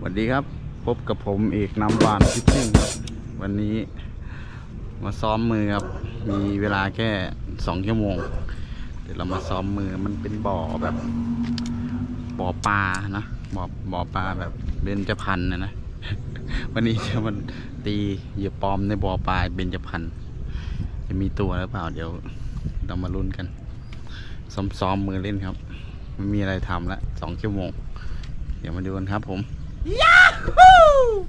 สวัสดีครับ พบกับผมเอกน้ำบานฟิชชิ่งครับ วันนี้มาซ้อมมือครับ มีเวลาแค่สองชั่วโมง เดี๋ยวเรามาซ้อมมือมันเป็นบ่อแบบบ่อปลานะบ่อบ่อปลาแบบเบญจพรรณนะนะ วันนี้จะมันตีเหยื่อปลอมในบ่อปลาเบญจพรรณจะมีตัวหรือเปล่า เดี๋ยวเรามาลุ้นกัน ซ้อมๆมือเล่นครับ ไม่มีอะไรทำละสองชั่วโมง เดี๋ยวมาดูกันครับผม 呀呼！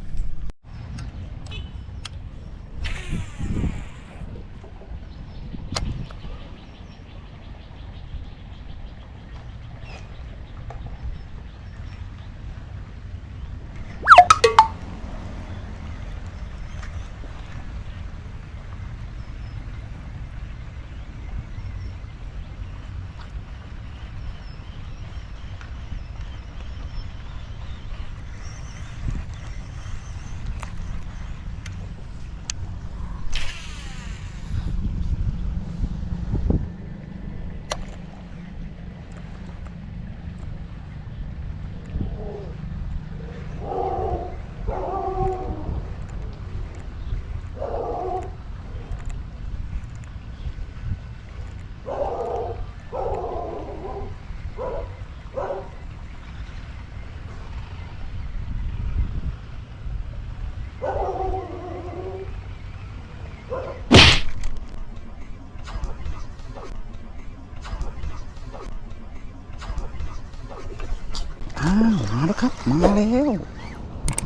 อ้าวมาแล้วครับ มาแล้ว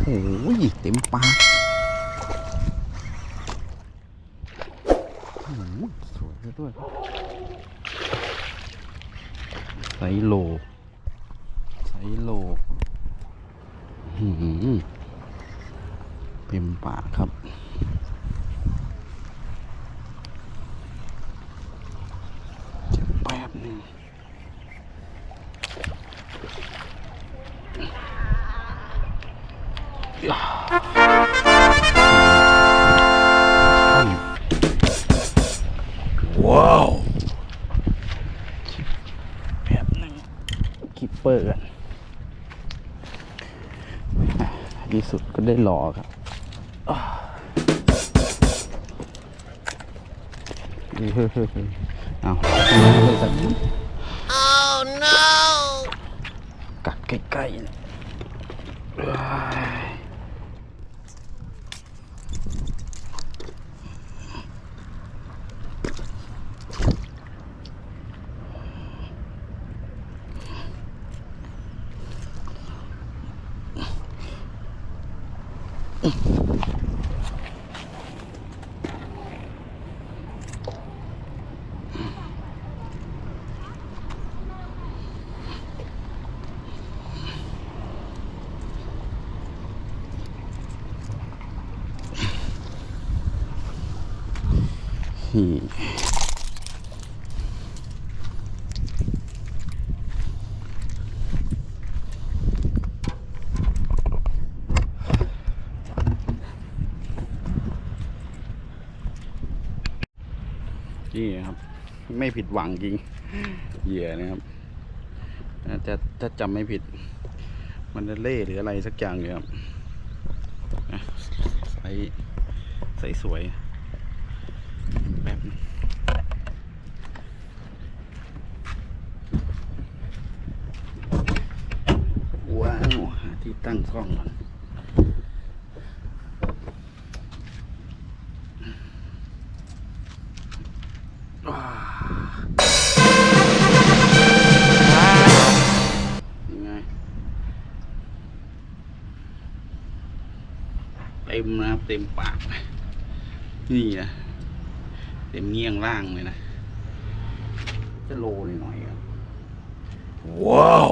โอ้ยเต็มปากสวยด้วยไซโลไซโลหืม อครับอ่าเฮ้ยเฮ้ยเฮ้ยเฮ้ยเอาเลยสักนิด Oh no! กัดใกล้ๆ นี่ครับ ไม่ผิดหวังจริง เหยื่อนะครับน่าจะถ้าจำไม่ผิด มันจะเล่หรืออะไรสักอย่างเนี่ยครับใส่ใส่สวย เต็มปากนี่นะเต็มเงี้ยงล่างเลยนะ จะโลหน่อยๆครับว้าว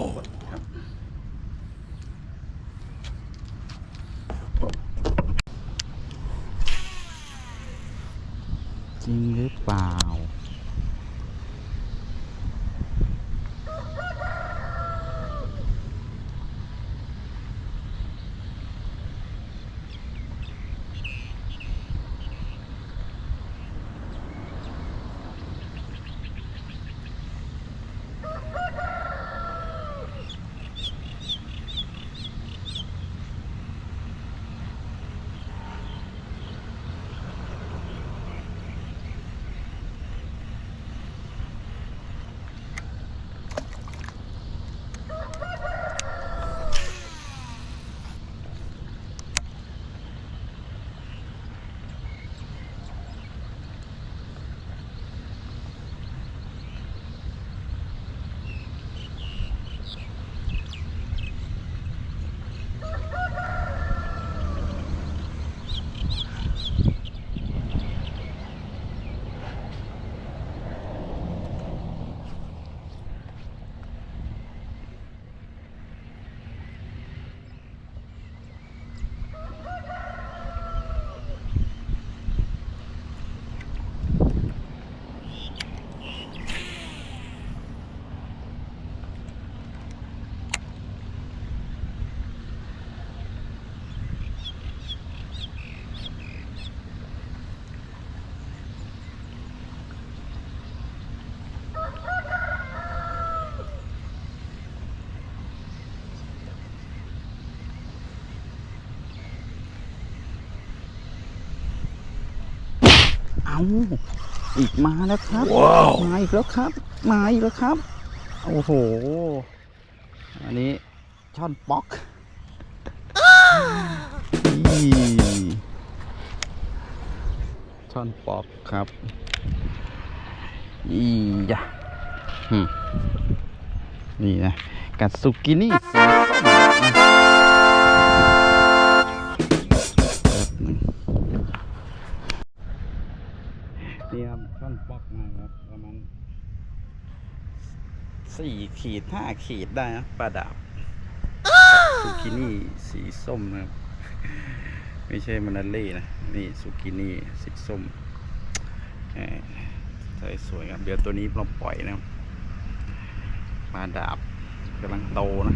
เอาอีกมาแล้วครับมาอีกแล้วครับ มาอีกแล้วครับ โอ้โห อันนี้ช่อนป๊อกนี่ช่อนป๊อกครับอียะหึนี่นะกัดสุกินี่ สี่ขีดห้าขีดได้นะปลาดาบซูกินี่สีส้มนะครับ ไม่ใช่มันนาเล่นะ นี่ซูกินี่สีส้มเอ่อใส่สวยครับ เดี๋ยวตัวนี้เราปล่อยนะครับปลาดาบกำลังโตนะ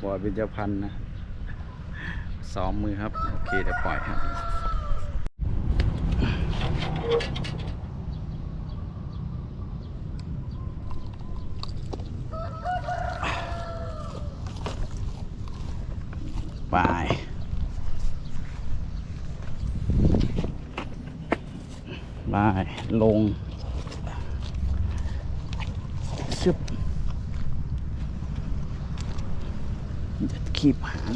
บอยเป็นเจ้าพันธุ์นะ ซ้อมมือครับ โอเคเดี๋ยวปล่อยครับ ไป ไป ลงชึบจะคีบหาง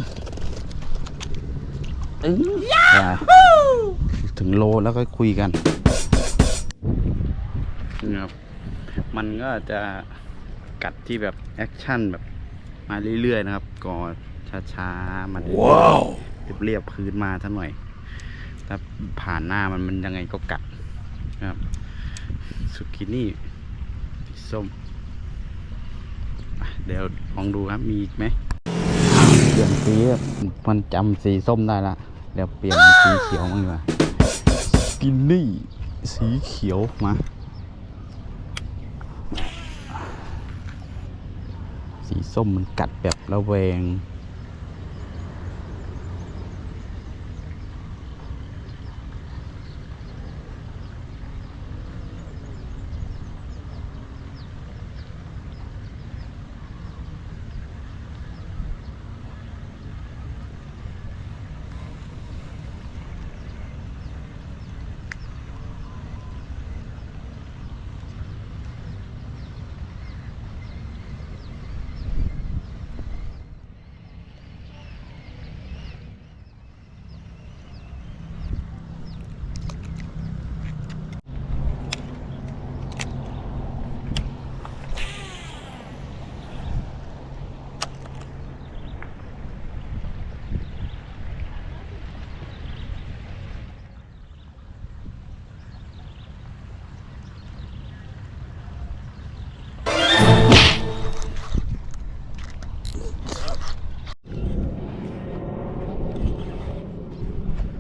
ตึงไปถึงโลแล้วก็คุยกันนะครับมันก็จะกัดที่แบบ แอคชั่นแบบมาเรื่อยๆนะครับก่อนช้าๆมันว้าวเรียบๆพื้นมาท่าหน่อยถ้าผ่านหน้ามันมันยังไงก็กัดนะ ครับสุกินี่สีส้มเดี๋ยวลองดูครับมีอีกไหมเปลี่ยนสีมันจำสีส้มได้ละเดี๋ยวเปลี่ยนสีเขียวมั้างดีกว่าสกินนี่สีเขียวมา สีส้มมันกัดแบบระแวง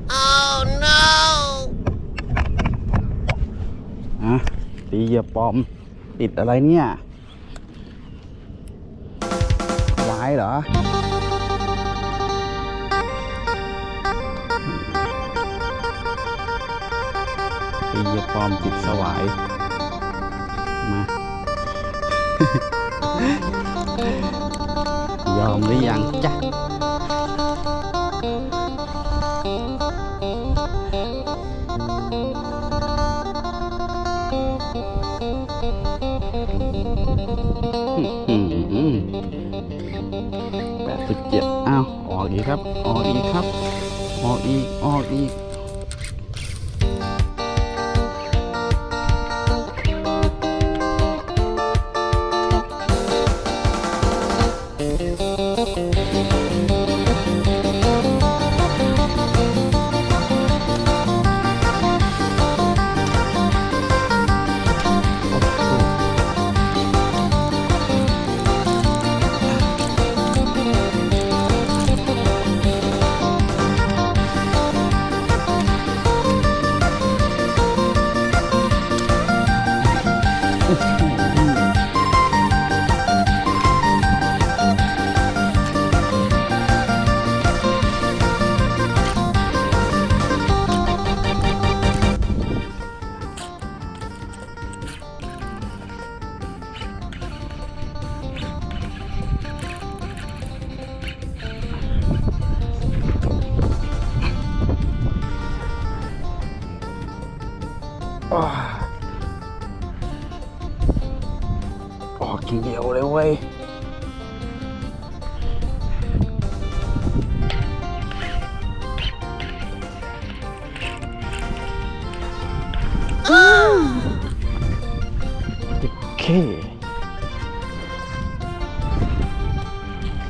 Oh no! อะตีเห ยียบปอม ติดอะไรเนี่ยวายเหรอเหยียบปอมติดสวายมา ยอมหรือยังจ๊ะ ครับ ออกอีกครับ ออกอีก ออกอีก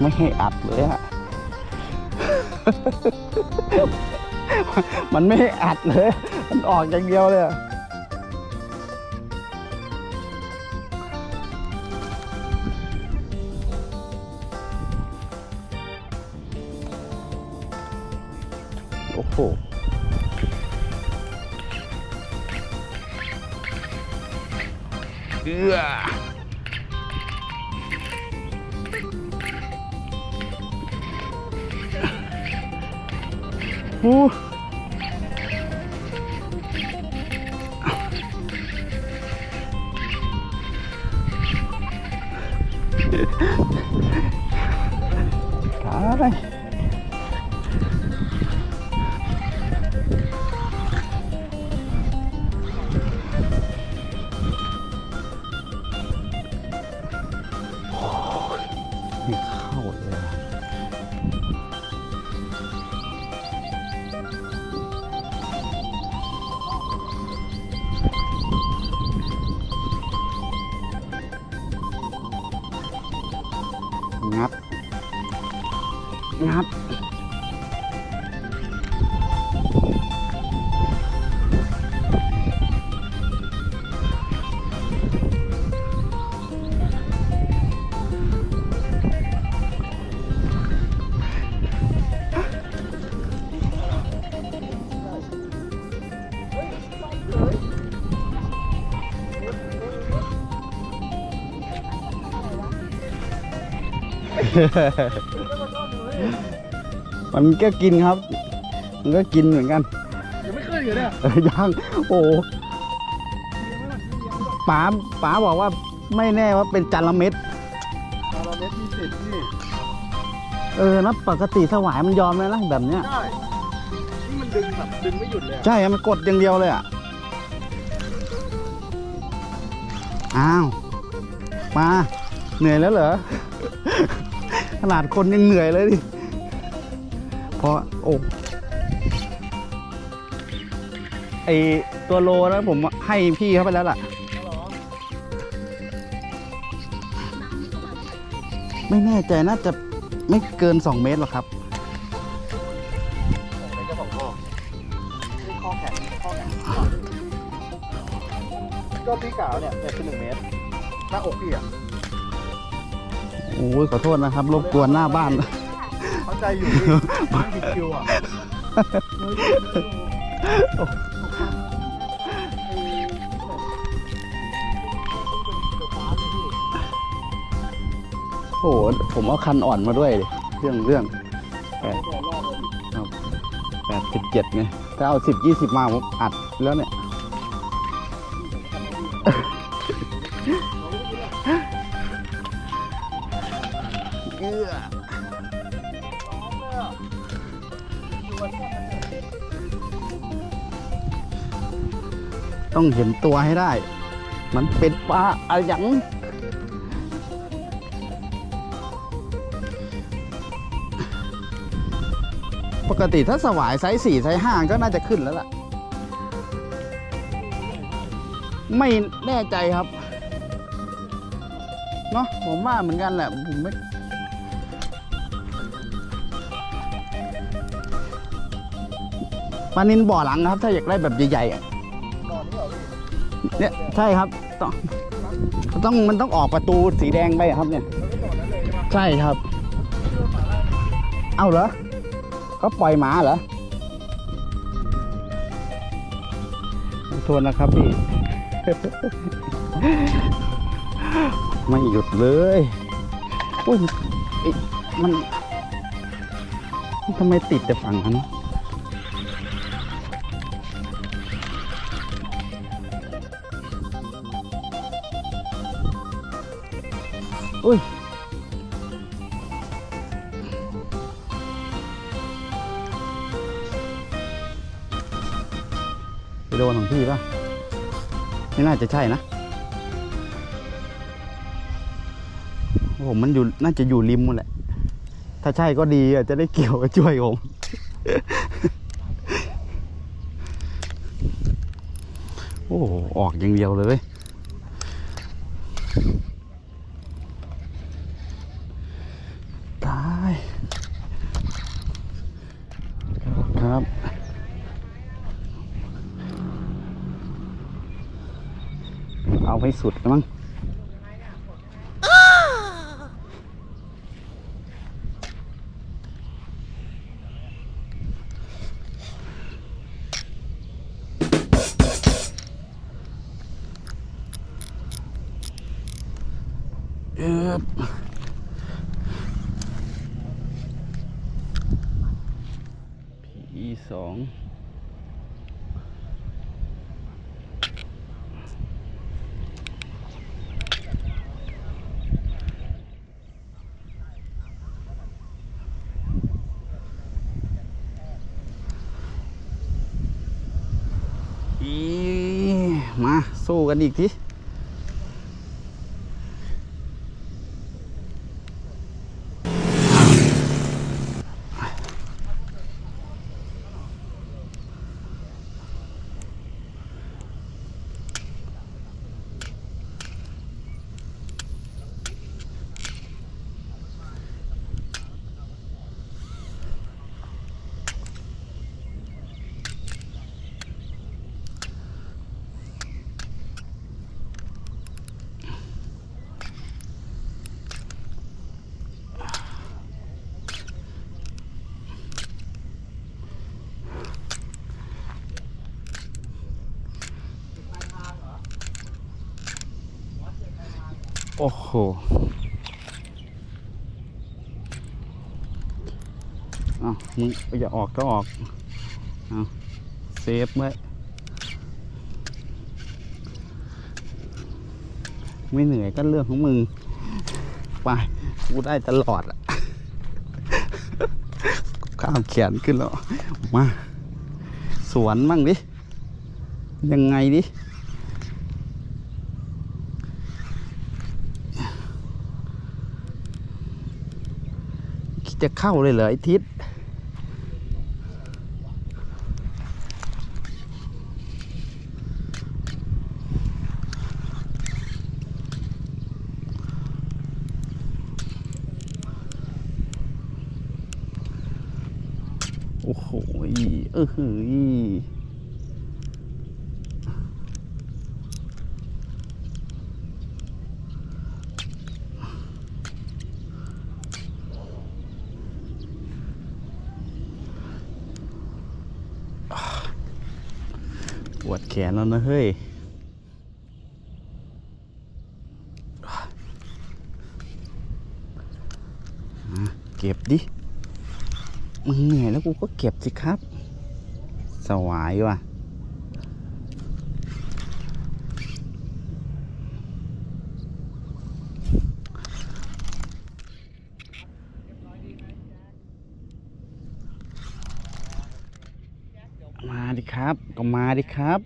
ไม่ให้อัดเลยอะมันไม่ให้อัดเลย มันออกอย่างเดียวเลย ต มันก็กินครับ มันก็กินเหมือนกันยังไม่ขึ้นอยู่เนี่ยเออยังโอ้โหป๋าป๋าบอกว่าไม่แน่ว่าเป็นจันละเม็ดตาเราเม็ดยี่สิบนี่เออนะปกติสวายมันยอมเลยนะแบบเนี้ยได้นี่มันดึงแบบดึงไม่หยุดเลยอะใช่ มันกดอย่างเดียวเลยอะอ้าวมาเหนื่อยแล้วเหรอข นาดคนยังเหนื่อยเลยดิเพราะโอ้ไอตัวโลนะผมให้พี่เขาไปแล้วล่ะ ไม่แน่ใจน่าจะไม่เกิน 2 เมตรหรอกครับของในกระบอกข้อนี่ข้อแข็งข้อแข็งก็พี่กาวเนี่ยเนี่ยคือหนึ่งเมตรหน้าอกพี่อะ โอ้ยขอโทษนะครับ รบกวนหน้าบ้าน เข้าใจอยู่พี่มันผิดคิวอะโอ้โหผมเอาคันอ่อนมาด้วยดิเรื่องเรื่องแปดแปดสิบเจ็ดไงถ้าเอาสิบยี่สิบมาผมอัดแล้วเนี่ย ต้องเห็นตัวให้ได้ มันเป็นปลาอะไรอย่างปกติถ้าสวายไซส์สี่ไซส์ห้าก็น่าจะขึ้นแล้วล่ะ ไม่แน่ใจครับ เนาะผมว่าเหมือนกันแหละผมไม่ปลานินบ่อหลังนะครับ ถ้าอยากได้แบบใหญ่ๆ เนี่ยใช่ครับต้องต้องมันต้องออกประตูสีแดงไปอะครับเนี่ย ใช่ครับ เอาเหรอเขาปล่อยหมาเหรอทษนนะครับพี่ ไม่หยุดเลยโอ้ยมันทำไมติดแต่ฝั่งนั้น อุ้ยไปโดนของพี่ป่ะ ไม่น่าจะใช่นะผมมันอยู่น่าจะอยู่ริมหมดแหละ ถ้าใช่ก็ดีอะจะได้เกี่ยวกับช่วยผมโอ้โหออกอย่างเดียวเลย เอาให้สุดมั้ง เอ๊บพีสองอีมา สู้กัน อีกที โอ้โหเอามึงอย่าออกก็ออกเอาเซฟไว้ไม่เหนื่อยก็เรื่องของมึง ไป กูได้ตลอดอะข้ามแขนขึ้นแล้ว มา สวนมั่งดิ ยังไงดิ จะเข้าเลยเหรอไอทิศโอ้โหเออหือ ปวดแขนแล้วนะเฮ้ย เก็บดิ มึงเหนื่อยแล้วกูก็เก็บสิครับ สวายว่ะ มาดิครับ ก็ มาดิครับ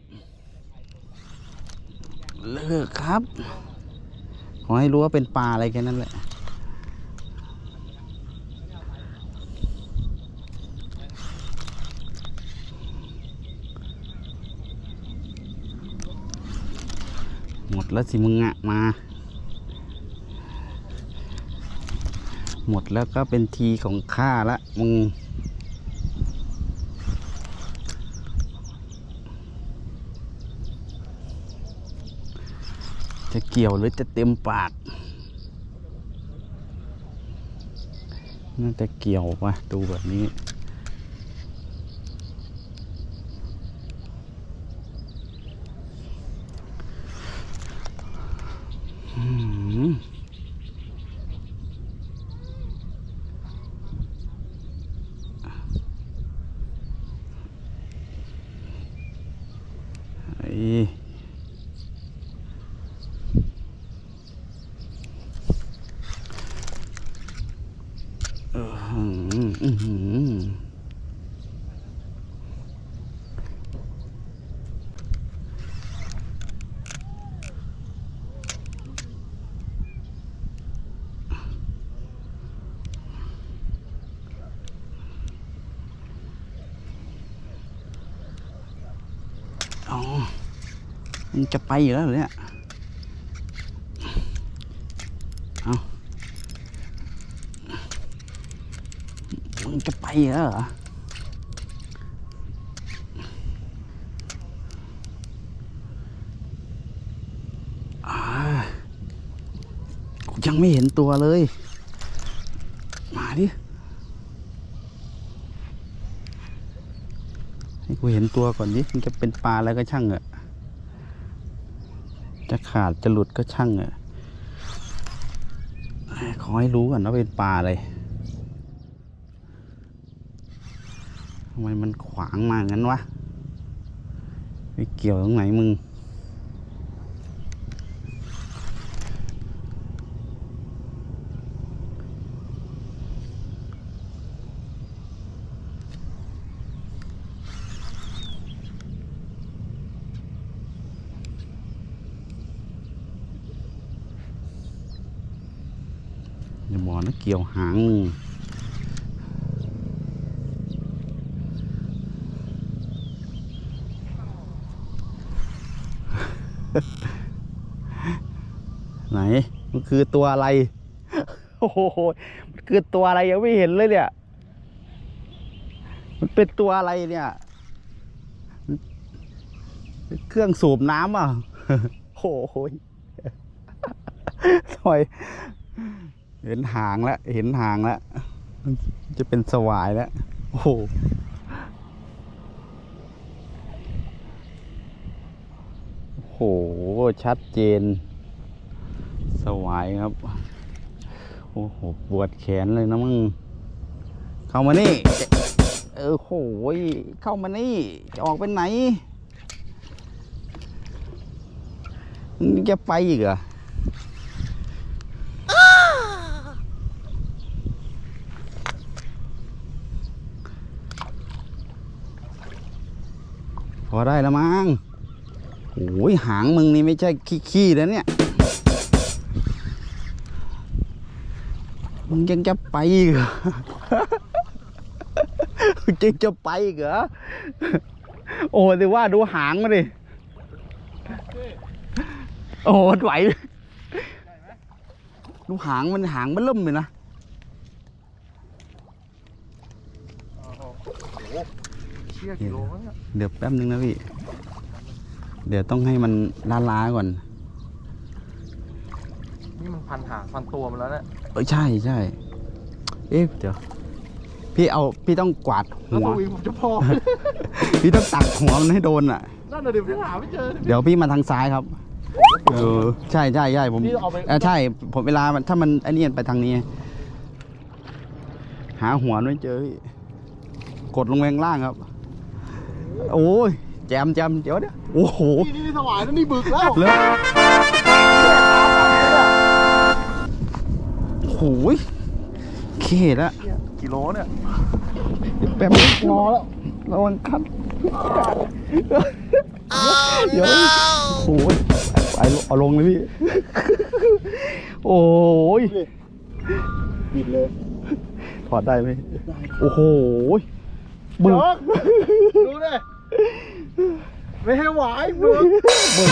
เลิกครับ ขอให้รู้ว่าเป็นปลาอะไรแค่นั้นแหละหมดแล้วสิมึงอะมา หมดแล้วก็เป็นทีของข้าละมึง จะเกี่ยวหรือจะเต็มปาก น่าจะเกี่ยวว่ะดูแบบนี้ันจะไปอยู่แล้วหรือเนี่ยเอามันจะไปอยู่แล้วเหรอยังไม่เห็นตัวเลย มาดิ ให้กูเห็นตัวก่อนดิ มันจะเป็นปลาแล้วก็ช่างเถอะ ขาดจะหลุดก็ช่างเอะขอให้รู้ก่อนว่าเป็นปลาอะไรทำไมมันขวางมางั้นวะ ไปเกี่ยวตรงไหนมึง อย่าบอกนเกี่ยวหางมึงไหน มันคือตัวอะไร โอ้โห มันคือตัวอะไรยังไม่เห็นเลยเนี่ย มันเป็นตัวอะไรเนี่ย เครื่องสูบน้ำอะ โอ้โหถอย เห็นหางแล้วเห็นหางแล้วจะเป็นสวายแล้วโอ้โหโอ้โหชัดเจน สวายครับ โอ้โหปวดแขนเลยนะมึง เข้ามานี่ เออโหยเข้ามานี่ จะออกไปไหนมึงจะไปอีกเหรอ พอได้แล้วมั้งโอ้ยหางมึงนี่ไม่ใช่ขี้ๆแล้วเนี่ย มึงยังจะไปอีกเหรอมึงยังจะไปอีกเหรอ โอ้แต่ว่าดูหางมาดิ โอ้ไหวดูหางมันหางมันเริ่มเลยนะเชี่ยกิโลเนี่ย เดี๋ยวแป๊บนึงนะพี่ เดี๋ยวต้องให้มันล้าล้าๆก่อน นี่มันพันหางพันตัวมันแล้วเนี่ยเออใช่ใช่ เอ๊ะเดี๋ยว พี่เอาพี่ต้องกวาดแล้วหัวตัววิ่งผมจะพอ พี่ต้องตักหัวมันให้โดนอะ นั่นน่ะเดี๋ยวผมหาไม่เจอเดี๋ยวพี่มาทางซ้ายครับ เออ ใช่ใช่ใช่ผมพี่เอาไปเออใช่ ผมเวลามันถ้ามันไอ้นี่ไปทางนี้ หาหัวไม่เจอพี่ กดลงแรงล่างครับ โอ้ยแจมแจมเดี๋ยวเดี๋ยวโอ้โห นี่นี่สวายแล้วนี่บึกแล้วเลยโอ้โหยเขตละกิโลเนี่ยแป๊บนึงรอแล้วระวังคัดเดี๋ยวโอ้ยไปเอาลงเลยพี่ โอ้ยบิดเลย ถอดได้ไหมโอ้โหบึกจอกดูดิ ไม่ให้หวายบึกบึก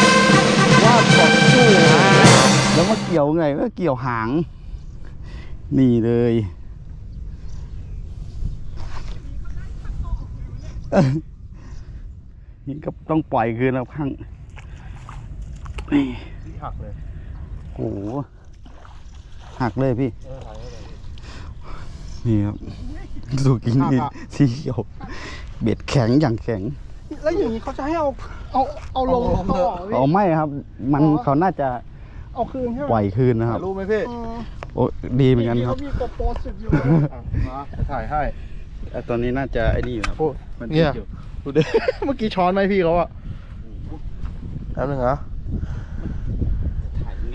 ว่าดกอดสู้แล้วมาเกี่ยวไงก็เกี่ยวหาง นี่เลยเอ้ยนี่ก็ต้องปล่อยคืนแล้วข้างนี่ที่หักเลยโอ้โหหักเลยพี่เออหายไปเลยนี่ครับสุกินหักนี่อะสีเขียวเบ็ดแข็งอย่างแข็ง แล้วอย่างนี้เขาจะให้เอาเอาเอาลงต่อพี่อ๋อไม่ครับ มันอ๋อเขาน่าจะเอาคืนใช่ไหมปล่อยคืนนะครับ ถ่ายรูปไหมพี่อืมโอ้ดีเหมือนกันครับเขามีโกโปรสิบอยู่ อะมาเดี๋ยวถ่ายให้ไอ้ตัวนี้น่าจะไอ้นี่อยู่ครับโอ้ มันเนี่ยอยู่ดูดิ เมื่อกี้ช้อนไหมพี่เขาอะแป๊บนึงนะ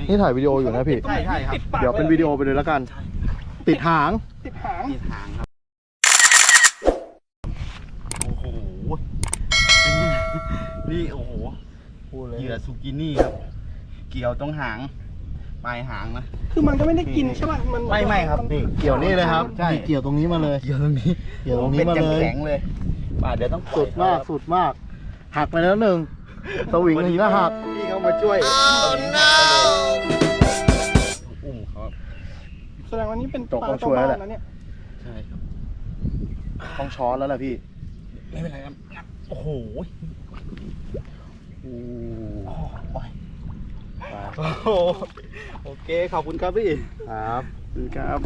นี่ถ่ายวิดีโออยู่นะพี่ ใช่ใช่ครับ เดี๋ยวเป็นวิดีโอไปเลยแล้วกัน ติดหาง ติดหาง มีทางครับ โอ้โหเป็นไง นี่โอ้โหพูดเลย เหยื่อซูกินี่ครับ เกี่ยวตรงหาง ปลายหางนะ คือมันก็ไม่ได้กินใช่ป่ะ มันไม่ไม่ครับนี่เกี่ยวนี่เลยครับใช่ นี่เกี่ยวตรงนี้มาเลย เกี่ยวตรงนี้เกี่ยวตรงนี้มาเลยป็แข็งๆเลยป่าเดี๋ยวต้องปล่สุอยดมากสุดมาก หักไปแล้วหนึ่งสวิงทีละหักพี่เขามาช่วย Oh no! อุ้มเขาครับแสดงว่านี่เป็นตกปลาต้องตัช่ววยบ้าแล้วนแหละนะเนี่ยใช่ครับต้องช้อนแล้วแหละพี่ ไม่เป็นไรครับงับโอ้โห โอ้ไปโอ้โหโอเค ขอบคุณครับพี่ ครับขอบคุณครับ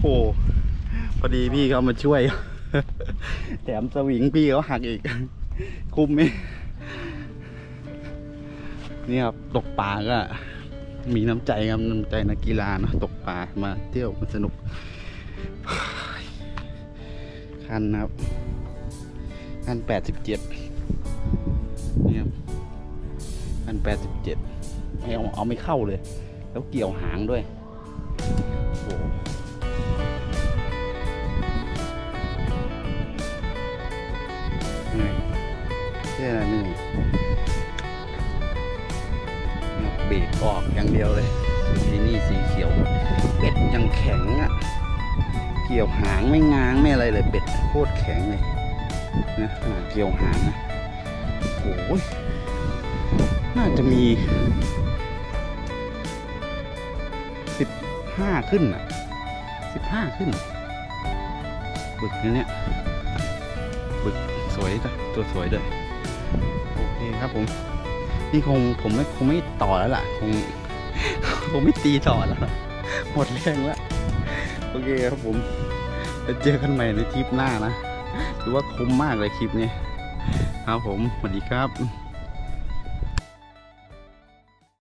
โอ้พอดีพี่เขามาช่วย แถมสวิงพี่เขาหักอีก คุ้มไหมนี่ครับตกปลาก็ มีน้ำใจครับน้ำใจนักกีฬานะตกปลามาเที่ยวมันสนุกคันนะครับ คันแปดสิบเจ็ดนี่ครับคันแปดสิบเจ็ดเอาเอาไม่เข้าเลย แล้วเกี่ยวหางด้วยโอ้โหเนี่ยแค่นั้นเหนื่อยเนี่ยเบรกออกอย่างเดียวเลยที่นี่สีเขียว เป็ดยังแข็งอะ เกี่ยวหางไม่ง้างไม่อะไรเลย เป็ดโคตรแข็งเลย นะขนาดเกี่ยวหางนะโอ้ยน่าจะมีสิบห้าขึ้นอะสิบห้าขึ้น บึกนะเนี่ยบึกสวยจ้ะตัวสวยด้วยโอเคครับผม นี่คงผมไม่คงไม่ต่อแล้วล่ะ คงคงไม่ตีต่อแล้วหมดแรงแล้ว โอเคครับผมจะเจอกันใหม่ในทริปหน้านะ ถือว่าคมมากเลยคลิปนี้ครับผมสวัสดีครับ